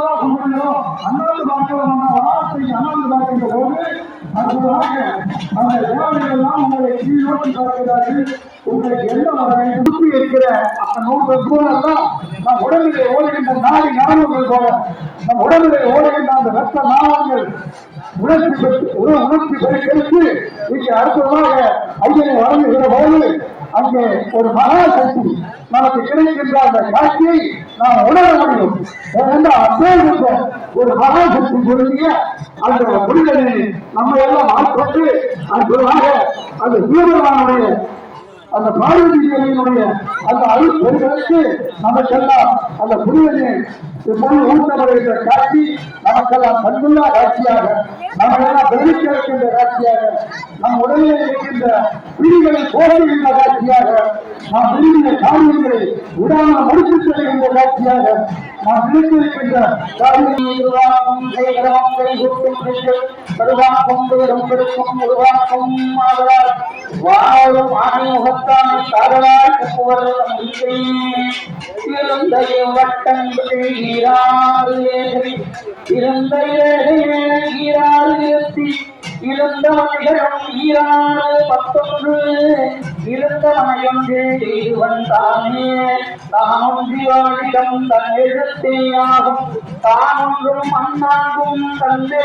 அண்ணாவா கும்பிடணும் அண்ணாந்து பார்க்கலாம் வார்த்தை அண்ணாந்து பார்க்கின்ற போது அற்புதமாக அந்த தேவதைகள் உங்களை கீழ் பார்க்கிறார்கள் உங்களுக்கு என்ன வர வேண்டும் இருக்கிற அந்த நூறு சூழல்லாம் நம் உடலிலே ஓடுகின்ற நாடி நரம்புகள் போல நம் உடலிலே ஓடுகின்ற அந்த ரத்த நாளங்கள் உணர்ச்சி உணர்ச்சி பெருக்கெடுத்து இங்கே அற்புதமாக ஐயனை வழங்குகிற போது அங்கே ஒரு மகா சக்தி நமக்கு கிடைக்கின்ற அந்த காட்சியை நாம் உணர முடியும். ஏனென்றால் அப்பேற்பட்ட ஒரு மகா சக்தி சொல்லிய அந்த புரிதலை நம்ம எல்லாம் ஆட்கொண்டு அற்புதமாக அந்த தீவிரமானுடைய அந்த பார்வதி தேவியினுடைய அந்த அருள் நமக்கெல்லாம் அந்த புரிதலை இப்போது ஊட்டப்படுகின்ற காட்சி நமக்கெல்லாம் கண்ணுள்ளா காட்சியாக நமக்கெல்லாம் பெருமிக்க இருக்கின்ற காட்சியாக நம் உடலில் இருக்கின்ற பிடிகளை போடுகின்ற காட்சியாக நாம் விரும்பிய காரியங்களை விடாமல் முடித்துச் செல்கின்ற காட்சியாக நாம் நினைத்திருக்கின்ற கருவாக்கும் உருவாக்கும் ஆதலால் வாழும் காதலால் வட்டங்கள் ஈராறு இருந்த ஈராறு இருந்த ஈரானது பத்தொன்று. இருந்த மனையொன்று செய்துவன் தானே தானொன்றிவாழிடம் தன் எழுத்தேயாகும். தானொன்றும் அண்ணாகும் தந்தே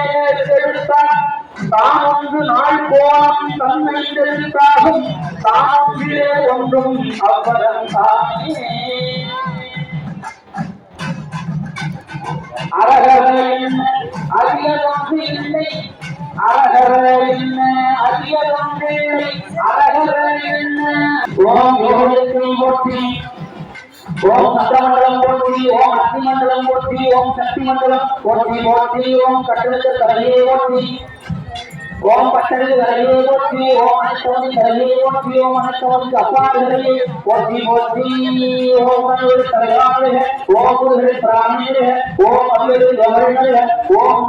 எழுத்தான் தானொன்று நாள் கோணம் தன்னை எழுத்தாகும் தானொன்றிலே ஒன்றும் அவ்வளம் தானே அரகரின் அரியதொன்று இல்லை. அரகரின் அரியதொன்று இல்லை அரகரின் ஓம் யோகத்தை போற்றி ஓம் சட்டமண்டலம் போற்றி ஓம் அக்னி மண்டலம் போற்றி ஓம் சக்தி மண்டலம் போற்றி போற்றி ஓம் கட்டளத்தை தலையே போற்றி ஓம் பட்டணத்து தலையே போற்றி ஓம் அனத்தவதி தலையே போற்றி ஓம் அனத்தவதிக்கு அப்பாடுகளே போற்றி போற்றி ஓம் கண்கள் தலைவாடுக ஓம் குருகள் பிராணிக ஓம் அவ்வேறு கவர்னக ஓம்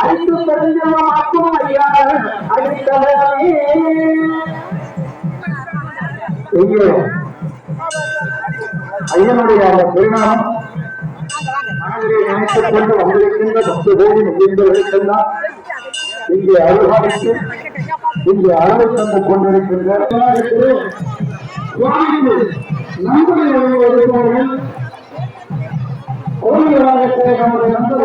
அழைத்து தெரிஞ்சவன் ஐயா அழைத்தவரே ஐயனுடைய அந்த பெருநாமம் மனதிலே நினைத்துக் கொண்டு வந்திருக்கின்ற பக்த கோடி முடிந்தவர்களுக்கெல்லாம் இங்கே அருகாமித்து இங்கே அருள் தந்து நம்முடைய நண்பர்கள்